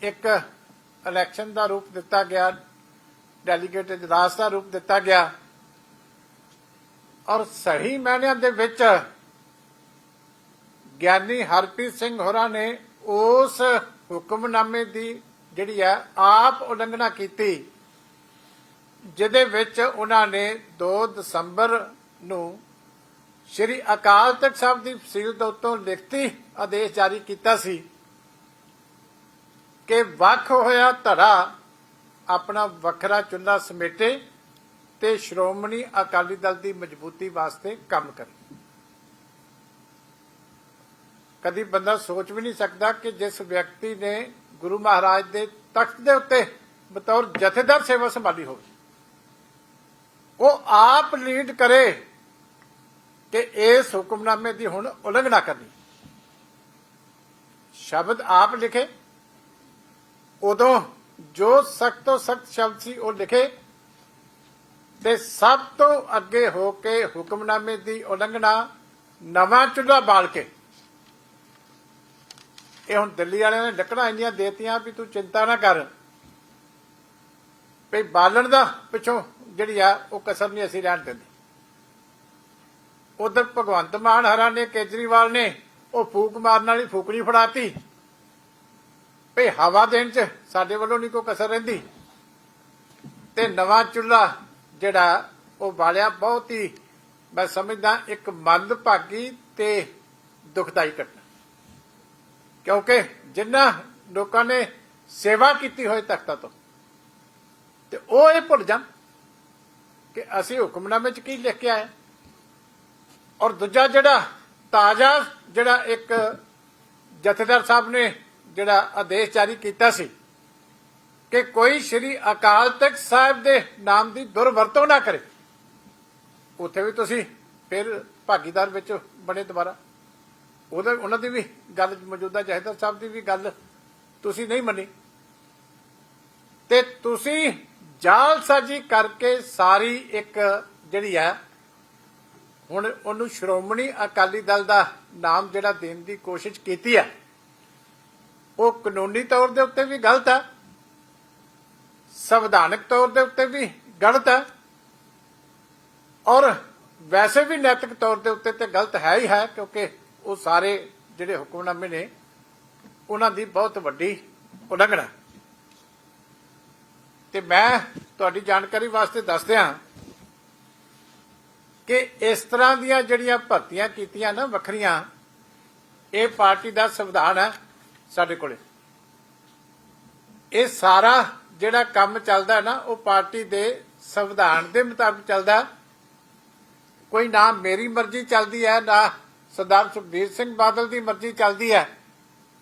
ਇੱਕ ਇਲੈਕਸ਼ਨ ਦਾ ਰੂਪ ਦਿੱਤਾ ਗਿਆ ਡੈਲੀਗੇਟ ਇਜਲਾਸ ਦਾ ਰੂਪ ਦਿੱਤਾ ਗਿਆ। ਔਰ ਸਹੀ ਮਾਇਨਿਆਂ ਦੇ ਵਿੱਚ ਗਿਆਨੀ ਹਰਪ੍ਰੀਤ ਸਿੰਘ ਹੋਰਾਂ ਨੇ ਉਸ ਹੁਕਮਨਾਮੇ ਦੀ ਜਿਹੜੀ ਹੈ, ਆਪ ਉਲੰਘਣਾ ਕੀਤੀ, ਜਿਹਦੇ ਵਿੱਚ ਉਹਨਾਂ ਨੇ 2 ਦਸੰਬਰ ਨੂੰ ਸ਼੍ਰੀ ਅਕਾਲ ਤਖਤ ਸਾਹਿਬ ਦੀ ਫਸੀਲ ਦੇ ਉੱਤੋਂ ਲਿਖਤੀ ਆਦੇਸ਼ ਜਾਰੀ ਕੀਤਾ ਸੀ। ਕਿ ਵੱਖ ਹੋਇਆ ਧੜਾ ਆਪਣਾ ਵੱਖਰਾ ਚੁੰਨਾ ਸਮੇਟੇ ਤੇ ਸ਼੍ਰੋਮਣੀ ਅਕਾਲੀ ਦਲ ਦੀ ਮਜ਼ਬੂਤੀ ਵਾਸਤੇ ਕੰਮ ਕਰੇ। ਕਦੀ ਬੰਦਾ ਸੋਚ ਵੀ ਨਹੀਂ ਸਕਦਾ ਕਿ ਜਿਸ ਵਿਅਕਤੀ ਨੇ ਗੁਰੂ ਮਹਾਰਾਜ ਦੇ ਤਖਤ ਦੇ ਉੱਤੇ ਬਤੌਰ ਜਥੇਦਾਰ ਸੇਵਾ ਸੰਭਾਲੀ ਹੋਵੇ, ਉਹ ਆਪ ਲੀਡ ਕਰੇ ਕਿ ਇਸ ਹੁਕਮਨਾਮੇ ਦੀ ਹੁਣ ਉਲੰਘਣਾ ਕਰਨੀ। ਸ਼ਬਦ ਆਪ ਲਿਖੇ ਉਦੋਂ ਜੋ ਸਖਤ ਤੋਂ ਸਖਤ ਸ਼ਬਦ ਸੀ ਉਹ ਲਿਖੇ ਤੇ ਸਭ ਤੋਂ ਅੱਗੇ ਹੋ ਕੇ ਹੁਕਮਨਾਮੇ ਦੀ ਉਲੰਘਣਾ ਨਵਾਂ ਚੁੱਲ੍ਹਾ ਬਾਲ ਕੇ। ਇਹ ਹੁਣ ਦਿੱਲੀ ਵਾਲਿਆਂ ਨੇ ਲੱਕੜਾਂ ਇੰਨੀਆਂ ਦੇਤੀਆਂ ਵੀ ਤੂੰ ਚਿੰਤਾ ਨਾ ਕਰ। ਵੀ ਬਾਲਣ ਦਾ ਪਿੱਛੋਂ ਜਿਹੜੀ ਆ, ਉਹ ਕਸਰ ਨਹੀਂ ਅਸੀਂ ਰਹਿਣ ਦਿੰਦੇ। ਉਧਰ ਭਗਵੰਤ ਮਾਨ ਹਰਾ ਨੇ, ਕੇਜਰੀਵਾਲ ਨੇ, ਉਹ ਫੂਕ ਮਾਰਨ ਵਾਲੀ ਫੂਕਣੀ ਫੜਾਤੀ। ਭਈ ਹਵਾ ਦੇਣ ਚ ਸਾਡੇ ਵੱਲੋਂ ਨਹੀਂ ਕੋਈ ਕਸਰ ਰਹਿੰਦੀ। ਤੇ ਨਵਾਂ ਚੁੱਲ੍ਹਾ ਜਿਹੜਾ, ਉਹ ਬਾਲਿਆ ਬਹੁਤ ਹੀ, ਮੈਂ ਸਮਝਦਾ ਇੱਕ ਮੰਦਭਾਗੀ ਤੇ ਦੁਖਦਾਈ ਘਟਨਾ। ਕਿਉਂਕਿ ਜਿੰਨਾ ਲੋਕਾਂ ਨੇ ਸੇਵਾ ਕੀਤੀ ਹੋਏ ਤਖਤਾਂ ਤੋਂ, ਤੇ ਉਹ ਇਹ ਭੁੱਲ ਜਾਣ ਕਿ ਅਸੀਂ ਹੁਕਮਨਾਮੇ ਚ ਕੀ ਲਿਖ ਕੇ ਆਏ। ਔਰ ਦੂਜਾ ਜਿਹੜਾ ਤਾਜ਼ਾ, ਜਿਹੜਾ ਇੱਕ ਜਥੇਦਾਰ ਸਾਹਿਬ ਨੇ ਜਿਹੜਾ ਆਦੇਸ਼ ਜਾਰੀ ਕੀਤਾ ਸੀ ਕਿ ਕੋਈ ਸ਼੍ਰੀ ਅਕਾਲ ਤਖਤ ਸਾਹਿਬ ਦੇ ਨਾਮ ਦੀ ਦੁਰਵਰਤੋਂ ਨਾ ਕਰੇ। ਉੱਥੇ ਵੀ ਤੁਸੀਂ ਫਿਰ ਭਾਗੀਦਾਰ ਵਿੱਚ ਬਣੇ ਦੁਬਾਰਾ। ਉਹਦਾ, ਉਹਨਾਂ ਦੀ ਵੀ ਗੱਲ, ਮੌਜੂਦਾ ਜਥੇਦਾਰ ਸਾਹਿਬ ਦੀ ਵੀ ਗੱਲ ਤੁਸੀਂ ਨਹੀਂ ਮੰਨੀ। ਤੇ ਤੁਸੀਂ ਜਾਲਸਾਜੀ ਕਰਕੇ ਸਾਰੀ ਇੱਕ ਜਿਹੜੀ ਹੈ, ਹੁਣ ਉਹਨੂੰ ਸ਼੍ਰੋਮਣੀ ਅਕਾਲੀ ਦਲ ਦਾ ਨਾਮ ਜਿਹੜਾ ਦੇਣ ਦੀ ਕੋਸ਼ਿਸ਼ ਕੀਤੀ ਹੈ ਉਹ ਕਾਨੂੰਨੀ ਤੌਰ ਦੇ ਉੱਤੇ ਵੀ ਗਲਤ ਹੈ। ਸੰਵਿਧਾਨਕ ਤੌਰ ਦੇ ਉੱਤੇ ਵੀ ਗਲਤ ਹੈ। ਔਰ ਵੈਸੇ ਵੀ ਨੈਤਿਕ ਤੌਰ ਦੇ ਉੱਤੇ ਤੇ ਗਲਤ ਹੈ ਹੀ ਹੈ, ਕਿਉਂਕਿ ਉਹ ਸਾਰੇ ਜਿਹੜੇ ਹੁਕਮਨਾਮੇ ਨੇ, ਉਹਨਾਂ ਦੀ ਬਹੁਤ ਵੱਡੀ ਉਲੰਘਣਾ ਤੇ ਮੈਂ ਤੁਹਾਡੀ ਜਾਣਕਾਰੀ ਵਾਸਤੇ ਦੱਸ ਦਿਆਂ ਕਿ ਇਸ ਤਰ੍ਹਾਂ ਦੀਆਂ ਜਿਹੜੀਆਂ ਭਰਤੀਆਂ ਕੀਤੀਆਂ ਨਾ ਵੱਖਰੀਆਂ, ਇਹ ਪਾਰਟੀ ਦਾ ਸੰਵਿਧਾਨ ਹੈ। ਸਾਡੇ ਕੋਲੇ। ਇਹ ਸਾਰਾ ਜਿਹੜਾ ਕੰਮ ਚੱਲਦਾ ਨਾ, ਉਹ ਪਾਰਟੀ ਦੇ ਸੰਵਿਧਾਨ ਦੇ ਮੁਤਾਬਕ ਚੱਲਦਾ। ਕੋਈ ਨਾ ਮੇਰੀ ਮਰਜ਼ੀ ਚੱਲਦੀ ਹੈ, ਨਾ ਸਰਦਾਰ ਸੁਖਬੀਰ ਸਿੰਘ ਬਾਦਲ ਦੀ ਮਰਜ਼ੀ ਚੱਲਦੀ ਹੈ,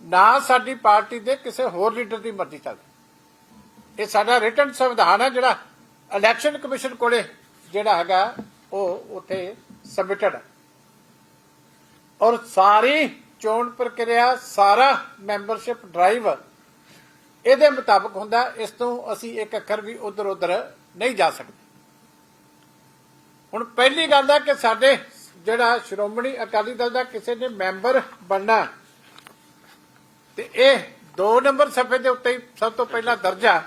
ਨਾ ਸਾਡੀ ਪਾਰਟੀ ਦੇ ਕਿਸੇ ਹੋਰ ਲੀਡਰ ਦੀ ਮਰਜ਼ੀ ਚੱਲਦੀ। ਇਹ ਸਾਡਾ ਰਿਟਨ ਸੰਵਿਧਾਨ ਹੈ ਜਿਹੜਾ ਇਲੈਕਸ਼ਨ ਕਮਿਸ਼ਨ ਕੋਲੇ ਜਿਹੜਾ ਹੈਗਾ, ਉਹ ਉੱਥੇ ਸਬਮਿਟਡ ਔਰ ਸਾਰੀ ਚੋਣ ਪ੍ਰਕਿਰਿਆ ਸਾਰਾ ਮੈਂਬਰਸ਼ਿਪ ਡਰਾਈਵ ਇਹਦੇ ਮੁਤਾਬਕ ਹੁੰਦਾ, ਇਸ ਤੋਂ ਅਸੀਂ ਇੱਕ ਅੱਖਰ ਵੀ ਉਧਰ ਉਧਰ ਨਹੀਂ ਜਾ ਸਕਦੇ। ਹੁਣ ਪਹਿਲੀ ਗੱਲ ਹੈ ਕਿ ਸਾਡੇ ਜਿਹੜਾ ਸ਼੍ਰੋਮਣੀ ਅਕਾਲੀ ਦਲ ਦਾ ਕਿਸੇ ਨੇ ਮੈਂਬਰ ਬਣਨਾ, ਤੇ ਇਹ 2 ਨੰਬਰ ਸਫੇ ਦੇ ਉੱਤੇ ਸਭ ਤੋਂ ਪਹਿਲਾ ਦਰਜਾ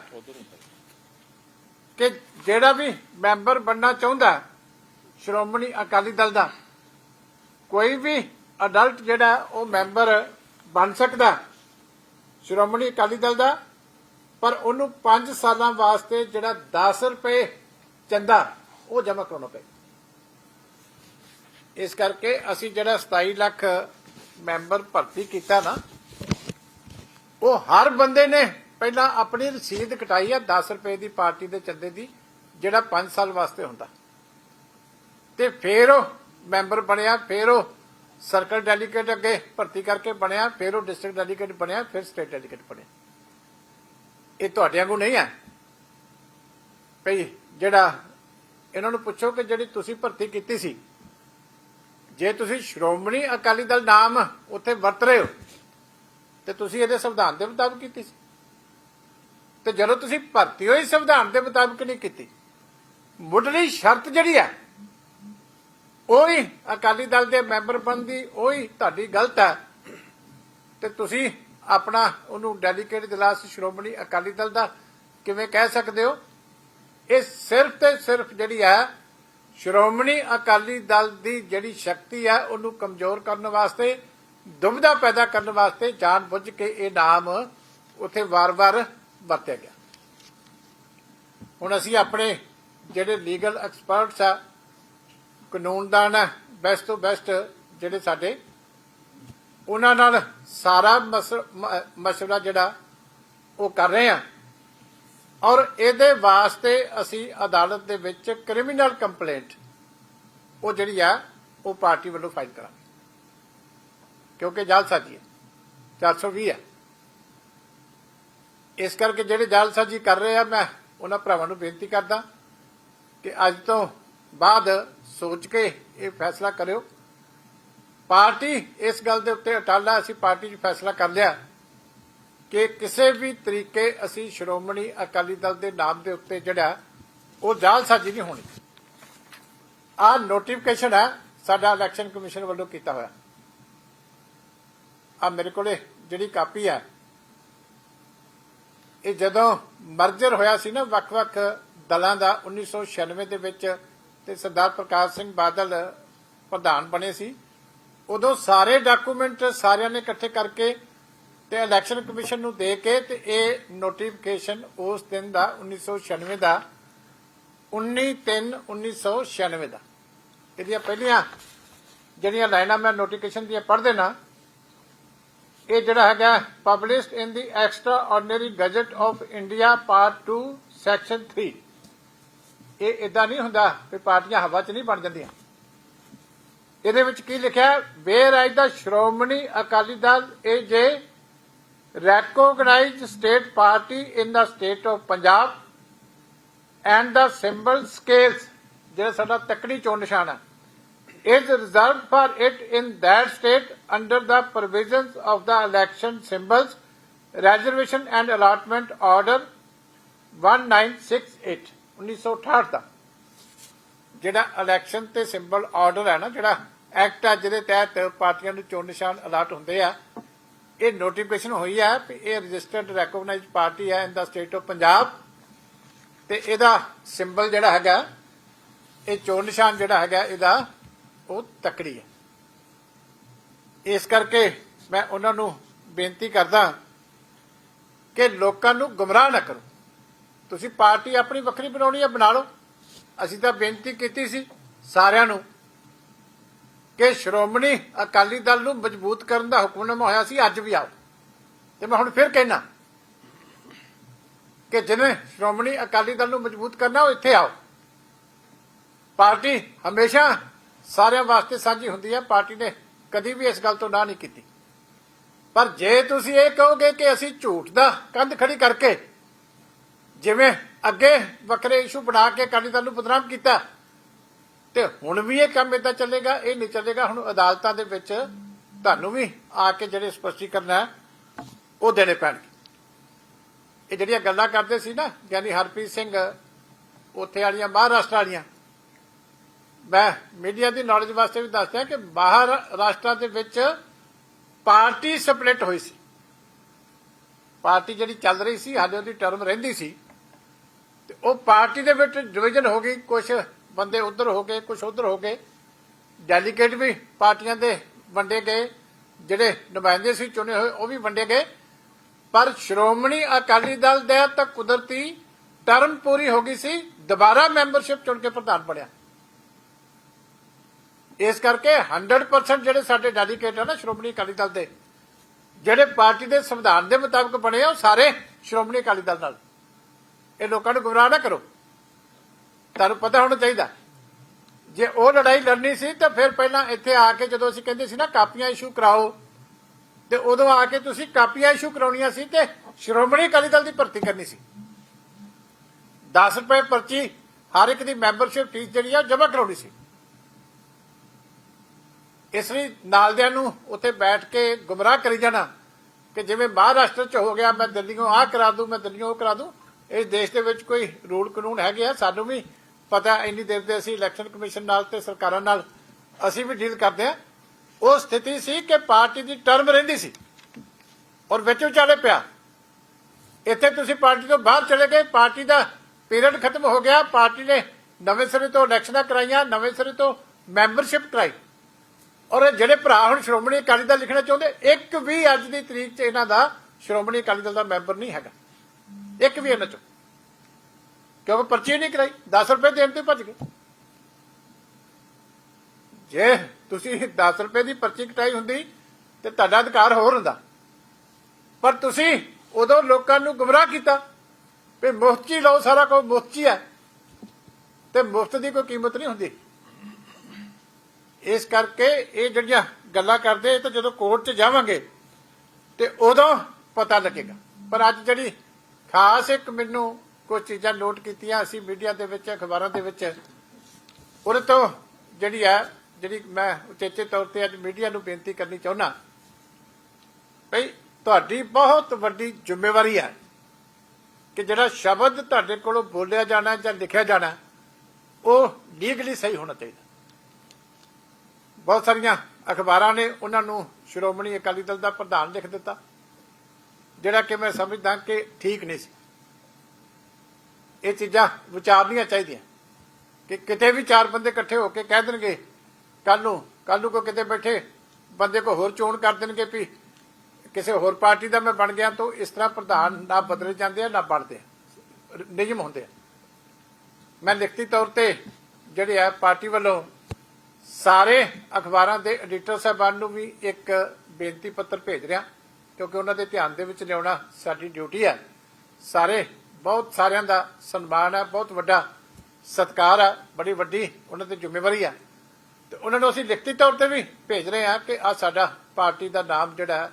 ਕਿ ਜਿਹੜਾ ਵੀ ਮੈਂਬਰ ਬਣਨਾ ਚਾਹੁੰਦਾ ਸ਼੍ਰੋਮਣੀ ਅਕਾਲੀ ਦਲ ਦਾ, ਕੋਈ ਵੀ ਅਡਲਟ ਜਿਹੜਾ ਉਹ ਮੈਂਬਰ ਬਣ ਸਕਦਾ। ਸ਼੍ਰੋਮਣੀ ਅਕਾਲੀ ਦਲ ਦਾ, ਪਰ ਉਹਨੂੰ 5 ਸਾਲਾਂ ਵਾਸਤੇ ਜਿਹੜਾ 10 ਰੁਪਏ ਚੰਦਾ, ਉਹ ਜਮ੍ਹਾਂ ਕਰਾਉਣਾ ਪਏ। ਇਸ ਕਰਕੇ ਅਸੀਂ ਜਿਹੜਾ 27 ਲੱਖ ਮੈਂਬਰ ਭਰਤੀ ਕੀਤਾ ਨਾ, ਉਹ ਹਰ ਬੰਦੇ ਨੇ ਪਹਿਲਾਂ ਆਪਣੀ ਰਸੀਦ ਕਟਾਈ ਆ 10 ਰੁਪਏ ਦੀ ਪਾਰਟੀ ਦੇ ਚੰਦੇ ਦੀ, ਜਿਹੜਾ 5 ਸਾਲ ਵਾਸਤੇ ਹੁੰਦਾ। ਤੇ ਫੇਰ ਉਹ ਮੈਂਬਰ ਬਣਿਆ, ਫਿਰ ਉਹ ਸਰਕਲ ਡੈਲੀਗੇਟ ਅੱਗੇ ਭਰਤੀ ਕਰਕੇ ਬਣਿਆ, ਫਿਰ ਉਹ ਡਿਸਟ੍ਰਿਕਟ ਡੈਲੀਗੇਟ ਬਣਿਆ, ਫਿਰ ਸਟੇਟ ਡੈਲੀਗੇਟ ਬਣਿਆ। ਇਹ ਤੁਹਾਡੇ ਵਾਂਗੂ ਨਹੀਂ ਹੈ? ਭਈ ਜਿਹੜਾ ਇਹਨਾਂ ਨੂੰ ਪੁੱਛੋ ਕਿ ਜਿਹੜੀ ਤੁਸੀਂ ਭਰਤੀ ਕੀਤੀ ਸੀ, ਜੇ ਤੁਸੀਂ ਸ਼੍ਰੋਮਣੀ ਅਕਾਲੀ ਦਲ ਨਾਮ ਉੱਥੇ ਵਰਤ ਰਹੇ ਹੋ, ਤੇ ਤੁਸੀਂ ਇਹਦੇ ਸੰਵਿਧਾਨ ਦੇ ਮੁਤਾਬਕ ਕੀਤੀ ਸੀ। ਤੇ ਜਦੋਂ ਤੁਸੀਂ ਭਰਤੀ ਹੋਈ ਸੰਵਿਧਾਨ ਦੇ ਮੁਤਾਬਕ ਨਹੀਂ ਕੀਤੀ। ਮੁੱਢਲੀ ਸ਼ਰਤ ਜਿਹੜੀ ਹੈ ਉਹੀ ਅਕਾਲੀ ਦਲ ਦੇ ਮੈਂਬਰ ਬਣਦੀ ਉਹੀ ਤੁਹਾਡੀ ਗਲਤ ਹੈ। ਤੇ ਤੁਸੀਂ ਆਪਣਾ ਉਹਨੂੰ ਡੈਲੀਕੇਟ ਇਜਲਾਸ ਸ਼੍ਰੋਮਣੀ ਅਕਾਲੀ ਦਲ ਦਾ ਕਿਵੇਂ ਕਹਿ ਸਕਦੇ ਹੋ? ਇਹ ਸਿਰਫ ਤੇ ਸਿਰਫ ਜਿਹੜੀ ਹੈ, ਸ਼੍ਰੋਮਣੀ ਅਕਾਲੀ ਦਲ ਦੀ ਜਿਹੜੀ ਸ਼ਕਤੀ ਹੈ, ਉਹਨੂੰ ਕਮਜ਼ੋਰ ਕਰਨ ਵਾਸਤੇ ਦੁਬਿਧਾ ਪੈਦਾ ਕਰਨ ਵਾਸਤੇ ਜਾਣ ਬੁੱਝ ਕੇ ਇਹ ਨਾਮ ਉੱਥੇ ਵਾਰ-ਵਾਰ ਵਰਤਿਆ ਗਿਆ। ਹੁਣ ਅਸੀਂ ਆਪਣੇ ਜਿਹੜੇ ਲੀਗਲ ਐਕਸਪਰਟਸ ਆ ਕਾਨੂੰਨਦਾਨ ਆ ਬੈਸਟ ਤੋਂ ਬੈਸਟ ਜਿਹੜੇ ਸਾਡੇ, ਉਹਨਾਂ ਨਾਲ ਸਾਰਾ ਮਸ਼ਵਰਾ ਜਿਹੜਾ, ਉਹ ਕਰ ਰਹੇ ਆ ਔਰ ਇਹਦੇ ਵਾਸਤੇ ਅਸੀਂ ਅਦਾਲਤ ਦੇ ਵਿੱਚ ਕ੍ਰਿਮੀਨਲ ਕੰਪਲੇਂਟ ਉਹ ਜਿਹੜੀ ਆ, ਉਹ ਪਾਰਟੀ ਵੱਲੋਂ ਫਾਈਲ ਕਰਾਂਗੇ। ਕਿਉਂਕਿ ਜਾਲਸਾਜੀ ਹੈ 420 ਹੈ। ਇਸ ਕਰਕੇ ਜਿਹੜੇ ਜਾਲਸਾਜੀ ਕਰ ਰਹੇ ਆ, ਮੈਂ ਉਹਨਾਂ ਭਰਾਵਾਂ ਨੂੰ ਬੇਨਤੀ ਕਰਦਾ ਕਿ ਅੱਜ ਤੋਂ ਬਾਅਦ ਸੋਚ ਕੇ ਇਹ ਫੈਸਲਾ ਕਰਿਓ। ਪਾਰਟੀ ਇਸ ਗੱਲ ਦੇ ਉੱਤੇ ਅਟਲ ਹੈ ਅਸੀਂ ਪਾਰਟੀ 'ਚ ਫੈਸਲਾ ਕਰ ਲਿਆ ਕਿ ਕਿਸੇ ਵੀ ਤਰੀਕੇ ਅਸੀਂ ਸ਼੍ਰੋਮਣੀ ਅਕਾਲੀ ਦਲ ਦੇ ਨਾਮ ਦੇ ਉੱਤੇ ਜਿਹੜਾ, ਉਹ ਜਾਲਸਾਜੀ ਨਹੀਂ ਹੋਣੀ। ਆ ਨੋਟੀਫਿਕੇਸ਼ਨ ਹੈ ਸਾਡਾ ਇਲੈਕਸ਼ਨ ਕਮਿਸ਼ਨ ਵੱਲੋਂ ਕੀਤਾ ਹੋਇਆ। ਆ ਮੇਰੇ ਕੋਲੇ ਜਿਹੜੀ ਕਾਪੀ ਹੈ ਇਹ ਜਦੋਂ ਮਰਜਰ ਹੋਇਆ ਸੀ ਨਾ ਵੱਖ-ਵੱਖ ਦਲਾਂ ਦਾ 1996 ਦੇ ਵਿੱਚ ਤੇ ਸਰਦਾਰ ਪ੍ਰਕਾਸ਼ ਸਿੰਘ ਬਾਦਲ ਪ੍ਰਧਾਨ ਬਣੇ ਸੀ। ਉਦੋਂ ਸਾਰੇ ਡਾਕੂਮੈਂਟ ਸਾਰਿਆਂ ਨੇ ਇਕੱਠੇ ਕਰਕੇ ਤੇ ਇਲੈਕਸ਼ਨ ਕਮਿਸ਼ਨ ਨੂੰ ਦੇ ਕੇ ਤੇ ਇਹ ਨੋਟੀਫਿਕੇਸ਼ਨ ਉਸ ਦਿਨ ਦਾ 1996 ਦਾ 19/3/1996 ਦਾ। ਇਹਦੀਆਂ ਪਹਿਲੀਆਂ ਜਿਹੜੀਆਂ ਲਾਈਨਾਂ ਮੈਂ ਨੋਟੀਫਿਕੇਸ਼ਨ ਦੀਆਂ ਪੜ੍ਹ ਦੇਣਾ, ਇਹ ਜਿਹੜਾ ਹੈਗਾ published in the extraordinary gazette of India part 2 section 3 ਇਹ ਇਦਾਂ ਨਹੀਂ ਹੁੰਦਾ ਵੀ ਪਾਰਟੀਆਂ ਹਵਾ 'ਚ ਨਹੀਂ ਬਣ ਜਾਂਦੀਆਂ ਇਹਦੇ ਵਿੱਚ ਕੀ ਲਿਖਿਆ ਵੇਅਰ ਆਈ ਦਾ ਸ਼੍ਰੋਮਣੀ ਅਕਾਲੀ ਦਲ ਇਹ ਜੇ recognized state party in the state of Punjab and the symbol scales ਜਿਹੜਾ ਸਾਡਾ ਤੱਕੜੀ ਚੋਣ ਨਿਸ਼ਾਨ ਹੈ is reserved for it in that state under the provisions of the election symbols reservation and allotment order 1968 1968 ਦਾ। ਜਿਹੜਾ ਇਲੈਕਸ਼ਨ ਤੇ symbol order ਹੈ ਨਾ, ਜਿਹੜਾ ਐਕਟ ਆ ਜਿਹਦੇ ਤਹਿਤ ਪਾਰਟੀਆਂ ਨੂੰ ਚੋਣ ਨਿਸ਼ਾਨ ਅਲਾਟ ਹੁੰਦੇ ਆ, ਇਹ ਨੋਟੀਫਿਕੇਸ਼ਨ ਹੋਈ ਹੈ ਕਿ ਇਹ ਰਜਿਸਟਰਡ ਰੈਕੋਗਨਾਈਜ਼ਡ ਪਾਰਟੀ ਹੈ in the state of Punjab ਤੇ ਇਹਦਾ ਸਿੰਬਲ ਜਿਹੜਾ ਹੈਗਾ, ਇਹ ਚੋਣ ਨਿਸ਼ਾਨ ਜਿਹੜਾ ਹੈਗਾ, ਇਹਦਾ ਉਹ ਤਕੜੀ ਹੈ। ਇਸ ਕਰਕੇ ਮੈਂ ਉਹਨਾਂ ਨੂੰ ਬੇਨਤੀ ਕਰਦਾ ਕਿ ਲੋਕਾਂ ਨੂੰ ਗੁੰਮਰਾਹ ਨਾ ਕਰੋ। ਤੁਸੀਂ ਪਾਰਟੀ ਆਪਣੀ ਵੱਖਰੀ ਬਣਾਉਣੀ ਹੈ, ਬਣਾ ਲਓ। ਅਸੀਂ ਤਾਂ ਬੇਨਤੀ ਕੀਤੀ ਸੀ ਸਾਰਿਆਂ ਨੂੰ ਕਿ ਸ਼੍ਰੋਮਣੀ ਅਕਾਲੀ ਦਲ ਨੂੰ ਮਜ਼ਬੂਤ ਕਰਨ ਦਾ ਹੁਕਮਨਾਮਾ ਹੋਇਆ ਸੀ, ਅੱਜ ਵੀ ਆਓ। ਤੇ ਮੈਂ ਹੁਣ ਫਿਰ ਕਹਿਣਾ ਕਿ ਜਿਹਨੇ ਸ਼੍ਰੋਮਣੀ ਅਕਾਲੀ ਦਲ ਨੂੰ ਮਜ਼ਬੂਤ ਕਰਨਾ, ਉਹ ਇੱਥੇ ਆਓ। ਪਾਰਟੀ ਹਮੇਸ਼ਾ ਸਾਰਿਆਂ ਵਾਸਤੇ ਸਾਂਝੀ ਹੁੰਦੀ ਹੈ। ਪਾਰਟੀ ਨੇ ਕਦੀ ਵੀ ਇਸ ਗੱਲ ਤੋਂ ਨਾ ਨਹੀਂ ਕੀਤੀ। ਪਰ ਜੇ ਤੁਸੀਂ ਇਹ ਕਹੋਗੇ ਕਿ ਅਸੀਂ ਝੂਠ ਦਾ ਕੰਧ ਖੜੀ ਕਰਕੇ ਜਿਵੇਂ ਅੱਗੇ ਵੱਖਰੇ ਇਸ਼ੂ ਬਣਾ ਕੇ ਅਕਾਲੀ ਦਲ ਨੂੰ ਬਦਨਾਮ ਕੀਤਾ, ਤੇ ਹੁਣ ਵੀ ਇਹ ਕੰਮ ਇਦਾਂ ਚੱਲੇਗਾ, ਇਹ ਨਹੀਂ ਚੱਲੇਗਾ, ਹੁਣ ਅਦਾਲਤਾਂ ਦੇ ਵਿੱਚ ਤੁਹਾਨੂੰ ਵੀ ਆ ਕੇ ਜਿਹੜੇ ਸਪਸ਼ਟੀਕਰਨ ਹੈ, ਉਹ ਦੇਣੇ ਪੈਣਗੇ। ਇਹ ਜਿਹੜੀਆਂ ਗੱਲਾਂ ਕਰਦੇ ਸੀ ਨਾ ਗਿਆਨੀ ਹਰਪ੍ਰੀਤ ਸਿੰਘ, ਉੱਥੇ ਵਾਲੀਆਂ, ਮਹਾਰਾਸ਼ਟਰ ਵਾਲੀਆਂ, ਮੈਂ ਮੀਡੀਆ ਦੀ ਨੌਲੇਜ ਵਾਸਤੇ ਵੀ ਦੱਸਦਾ ਕਿ ਬਾਹਰ ਰਾਸ਼ਟਰਾਂ ਦੇ ਵਿੱਚ ਪਾਰਟੀ ਸਪਲਿਟ ਹੋਈ ਸੀ। ਪਾਰਟੀ ਜਿਹੜੀ ਚੱਲ ਰਹੀ ਸੀ, ਹਾਲੇ ਉਹਦੀ ਟਰਮ ਰਹਿੰਦੀ ਸੀ। ਤੇ ਉਹ ਪਾਰਟੀ ਦੇ ਵਿੱਚ ਡਿਵੀਜ਼ਨ ਹੋ ਗਈ ਕੁਝ ਬੰਦੇ ਉਧਰ ਹੋ ਗਏ ਕੁਝ ਉਧਰ ਹੋ ਗਏ। ਡੈਲੀਗੇਟ ਵੀ ਪਾਰਟੀਆਂ ਦੇ ਵੰਡੇ ਗਏ, ਜਿਹੜੇ ਨੁਮਾਇੰਦੇ ਸੀ ਚੁਣੇ ਹੋਏ, ਉਹ ਵੀ ਵੰਡੇ ਗਏ। ਪਰ ਸ਼੍ਰੋਮਣੀ ਅਕਾਲੀ ਦਲ ਦੇ ਤਾਂ ਕੁਦਰਤੀ ਟਰਮ ਪੂਰੀ ਹੋ ਗਈ ਸੀ, ਦੁਬਾਰਾ ਮੈਂਬਰਸ਼ਿਪ ਚੁਣ ਕੇ ਪ੍ਰਧਾਨ ਬਣਿਆ। ਇਸ ਕਰਕੇ 100% ਜਿਹੜੇ ਸਾਡੇ ਡੈਲੀਗੇਟ ਆ ਨਾ ਸ਼੍ਰੋਮਣੀ ਅਕਾਲੀ ਦਲ ਦੇ, ਜਿਹੜੇ ਪਾਰਟੀ ਦੇ ਸੰਵਿਧਾਨ ਦੇ ਮੁਤਾਬਕ ਬਣੇ ਆ, ਉਹ ਸਾਰੇ ਸ਼੍ਰੋਮਣੀ ਅਕਾਲੀ ਦਲ ਨਾਲ। ਇਹ ਲੋਕਾਂ ਨੂੰ ਗੁੰਮਰਾਹ ਨਾ ਕਰੋ। ਤੁਹਾਨੂੰ ਪਤਾ ਹੋਣਾ ਚਾਹੀਦਾ। ਜੇ ਉਹ ਲੜਾਈ ਲੜਨੀ ਸੀ, ਤਾਂ ਫਿਰ ਪਹਿਲਾਂ ਇੱਥੇ ਆ ਕੇ ਜਦੋਂ ਅਸੀਂ ਕਹਿੰਦੇ ਸੀ ਨਾ, ਕਾਪੀਆਂ ਇਸ਼ੂ ਕਰਾਓ, ਤੇ ਉਦੋਂ ਆ ਕੇ ਤੁਸੀਂ ਕਾਪੀਆਂ ਇਸ਼ੂ ਕਰਾਉਣੀਆਂ ਸੀ ਤੇ ਸ਼੍ਰੋਮਣੀ ਅਕਾਲੀ ਦਲ ਦੀ ਭਰਤੀ ਕਰਨੀ ਸੀ। 10 ਰੁਪਏ ਪਰਚੀ ਹਰ ਇੱਕ ਦੀ ਮੈਂਬਰਸ਼ਿਪ ਫੀਸ ਜਿਹੜੀ ਆ ਜਮ੍ਹਾਂ ਕਰਾਉਣੀ ਸੀ। ਇਸ ਲਈ ਨਾਲਦਿਆਂ ਨੂੰ ਉੱਥੇ ਬੈਠ ਕੇ ਗੁੰਮਰਾਹ ਕਰੀ ਜਾਣਾ ਕਿ ਜਿਵੇਂ ਮਹਾਰਾਸ਼ਟਰ ਚ ਹੋ ਗਿਆ, ਮੈਂ ਦਿੱਲੀੋਂ ਆਹ ਕਰਾ ਦੂੰ, ਮੈਂ ਦਿੱਲੀੋਂ ਉਹ ਕਰਾ ਦੂੰ। ਇਸ ਦੇਸ਼ ਦੇ ਵਿੱਚ ਕੋਈ ਰੂਲ ਕਾਨੂੰਨ ਹੈਗੇ ਆ, ਸਾਨੂੰ ਵੀ ਪਤਾ ਇੰਨੀ ਦੇਰ ਦੇ ਅਸੀਂ ਇਲੈਕਸ਼ਨ ਕਮਿਸ਼ਨ ਨਾਲ ਤੇ ਸਰਕਾਰਾਂ ਨਾਲ ਅਸੀਂ ਵੀ ਡੀਲ ਕਰਦੇ ਆ। ਉਹ ਸਥਿਤੀ ਸੀ ਕਿ ਪਾਰਟੀ ਦੀ ਟਰਮ ਰਹਿੰਦੀ ਸੀ ਔਰ ਵਿੱਚ ਵਿਚਾਲੇ ਪਿਆ। ਇੱਥੇ ਤੁਸੀਂ ਪਾਰਟੀ ਤੋਂ ਬਾਹਰ ਚਲੇ ਗਏ, ਪਾਰਟੀ ਦਾ ਪੀਰੀਅਡ ਖਤਮ ਹੋ ਗਿਆ, ਪਾਰਟੀ ਨੇ ਨਵੇਂ ਸਿਰੇ ਤੋਂ ਇਲੈਕਸ਼ਨਾਂ ਕਰਾਈਆਂ, ਨਵੇਂ ਸਿਰੇ ਤੋਂ ਮੈਂਬਰਸ਼ਿਪ ਕਰਾਈ। ਔਰ ਜਿਹੜੇ ਭਰਾ ਹੁਣ ਸ਼੍ਰੋਮਣੀ ਅਕਾਲੀ ਦਲ ਲਿਖਣਾ ਚਾਹੁੰਦੇ, ਇੱਕ ਵੀ ਅੱਜ ਦੀ ਤਰੀਕ 'ਚ ਇਹਨਾਂ ਦਾ ਸ਼੍ਰੋਮਣੀ ਅਕਾਲੀ ਦਲ ਦਾ ਮੈਂਬਰ ਨਹੀਂ ਹੈਗਾ। ਇੱਕ ਵੀ ਇਹਨਾਂ 'ਚੋਂ। ਕਿਉਂਕਿ ਪਰਚੀ ਨਹੀਂ ਕਰਾਈ 10 ਰੁਪਏ ਦੇਣ ਤੇ ਭੱਜ ਗਏ। ਜੇ ਤੁਸੀਂ 10 ਰੁਪਏ ਦੀ ਪਰਚੀ ਕਟਾਈ ਹੁੰਦੀ, ਤੇ ਤੁਹਾਡਾ ਅਧਿਕਾਰ ਹੋਰ ਹੁੰਦਾ। ਪਰ ਤੁਸੀਂ ਉਦੋਂ ਲੋਕਾਂ ਨੂੰ ਗੁੰਮਰਾਹ ਕੀਤਾ ਵੀ ਮੁਫਤ 'ਚ ਹੀ ਲਓ, ਸਾਰਾ ਕੁਝ ਮੁਫਤ 'ਚ ਹੈ। ਤੇ ਮੁਫਤ ਦੀ ਕੋਈ ਕੀਮਤ ਨਹੀਂ ਹੁੰਦੀ। ਇਸ ਕਰਕੇ ਇਹ ਜਿਹੜੀਆਂ ਗੱਲਾਂ ਕਰਦੇ, ਇਹ ਤਾਂ ਜਦੋਂ ਕੋਰਟ 'ਚ ਜਾਵਾਂਗੇ, ਤੇ ਉਦੋਂ ਪਤਾ ਲੱਗੇਗਾ। ਪਰ ਅੱਜ ਜਿਹੜੀ ਖਾਸ ਇੱਕ ਮੈਨੂੰ ਕੁਝ ਚੀਜ਼ਾਂ ਨੋਟ ਕੀਤੀਆਂ, ਅਸੀਂ ਮੀਡੀਆ ਦੇ ਵਿੱਚ, ਅਖਬਾਰਾਂ ਦੇ ਵਿੱਚ। ਉਹਦੇ ਤੋਂ ਜਿਹੜੀ ਹੈ, ਜਿਹੜੀ ਮੈਂ ਉਚੇਚੇ ਤੌਰ ਤੇ ਅੱਜ ਮੀਡੀਆ ਨੂੰ ਬੇਨਤੀ ਕਰਨੀ ਚਾਹੁੰਦਾ ਭਈ ਤੁਹਾਡੀ ਬਹੁਤ ਵੱਡੀ ਜ਼ਿੰਮੇਵਾਰੀ ਹੈ ਕਿ ਜਿਹੜਾ ਸ਼ਬਦ ਤੁਹਾਡੇ ਕੋਲੋਂ ਬੋਲਿਆ ਜਾਣਾ ਜਾਂ ਲਿਖਿਆ ਜਾਣਾ, ਉਹ ਲੀਗਲੀ ਸਹੀ ਹੋਣਾ ਚਾਹੀਦਾ। ਬਹੁਤ ਸਾਰੀਆਂ ਅਖਬਾਰਾਂ ਨੇ ਉਹਨਾਂ ਨੂੰ ਸ਼੍ਰੋਮਣੀ ਅਕਾਲੀ ਦਲ ਦਾ ਪ੍ਰਧਾਨ ਲਿਖ ਦਿੱਤਾ। ਜਿਹੜਾ ਕਿ ਮੈਂ ਸਮਝਦਾ ਕਿ ਠੀਕ ਨਹੀਂ ਸੀ। ਇਹ ਚੀਜ਼ਾਂ ਵਿਚਾਰਨੀਆਂ ਚਾਹੀਦੀਆਂ। ਕਿ ਕਿਤੇ ਵੀ ਚਾਰ ਬੰਦੇ ਇਕੱਠੇ ਹੋ ਕੇ ਕਹਿ ਦੇਣਗੇ ਕੱਲ ਨੂੰ ਕੱਲ ਨੂੰ ਕੋ ਕਿਤੇ ਬੈਠੇ, ਬੰਦੇ ਕੋ ਹੋਰ ਚੋਣ ਕਰ ਦੇਣਗੇ ਵੀ ਕਿਸੇ ਹੋਰ ਪਾਰਟੀ ਦਾ ਮੈਂ ਬਣ ਗਿਆ ਤਾਂ ਇਸ ਤਰ੍ਹਾਂ ਪ੍ਰਧਾਨ ਨਾ ਬਦਲੇ ਜਾਂਦੇ ਆ, ਨਾ ਬਣਦੇ ਨਿਯਮ ਹੁੰਦੇ ਆ। ਮੈਂ ਲਿਖਤੀ ਤੌਰ ਤੇ ਜਿਹੜੇ ਆ ਪਾਰਟੀ ਵੱਲੋਂ ਸਾਰੇ ਅਖਬਾਰਾਂ ਦੇ ਐਡੀਟਰ ਸਾਹਿਬਾਨ ਨੂੰ ਵੀ ਇੱਕ ਬੇਨਤੀ ਪੱਤਰ ਭੇਜ ਰਿਹਾ। ਕਿਉਂਕਿ ਉਹਨਾਂ ਦੇ ਧਿਆਨ ਦੇ ਵਿੱਚ ਲਿਆਉਣਾ ਸਾਡੀ ਡਿਊਟੀ ਹੈ। ਸਾਰੇ ਬਹੁਤ ਸਾਰਿਆਂ ਦਾ ਸਨਮਾਨ ਹੈ ਬਹੁਤ ਵੱਡਾ ਸਤਿਕਾਰ ਹੈ ਬੜੀ ਵੱਡੀ ਉਹਨਾਂ ਦੀ ਜ਼ਿੰਮੇਵਾਰੀ ਹੈ। ਤੇ ਉਹਨਾਂ ਨੂੰ ਅਸੀਂ ਲਿਖਤੀ ਤੌਰ ਤੇ ਵੀ ਭੇਜ ਰਹੇ ਹਾਂ ਕਿ ਆ ਸਾਡਾ ਪਾਰਟੀ ਦਾ ਨਾਮ ਜਿਹੜਾ ਹੈ,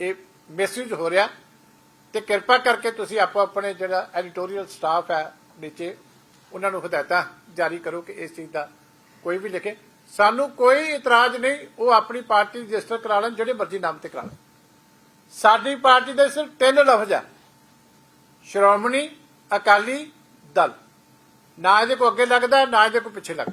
ਇਹ ਮੈਸੇਜ ਹੋ ਰਿਹਾ। ਤੇ ਕਿਰਪਾ ਕਰਕੇ ਤੁਸੀਂ ਆਪੋ ਆਪਣੇ ਜਿਹੜਾ ਐਡੀਟੋਰੀਅਲ ਸਟਾਫ ਹੈ ਨੀਚੇ ਉਹਨਾਂ ਨੂੰ ਹਦਾਇਤਾਂ ਜਾਰੀ ਕਰੋ ਕਿ ਇਸ ਚੀਜ਼ ਦਾ ਕੋਈ ਵੀ ਲਿਖੇ। ਸਾਨੂੰ ਕੋਈ ਇਤਰਾਜ਼ ਨਹੀਂ ਉਹ ਆਪਣੀ ਪਾਰਟੀ ਰਜਿਸਟਰ ਕਰਾ ਲੈਣ ਜਿਹੜੇ ਮਰਜ਼ੀ ਨਾਮ ਤੇ ਕਰਾ ਲੈਣ। ਸਾਡੀ ਪਾਰਟੀ ਦੇ ਸਿਰਫ ਤਿੰਨ ਲਫ਼ਜ਼ ਆ। ਸ਼੍ਰੋਮਣੀ ਅਕਾਲੀ ਦਲ। ਨਾ ਇਹਦੇ ਕੋ ਅੱਗੇ ਲੱਗਦਾ, ਨਾ ਇਹਦੇ ਕੋ ਪਿੱਛੇ ਲੱਗਦਾ।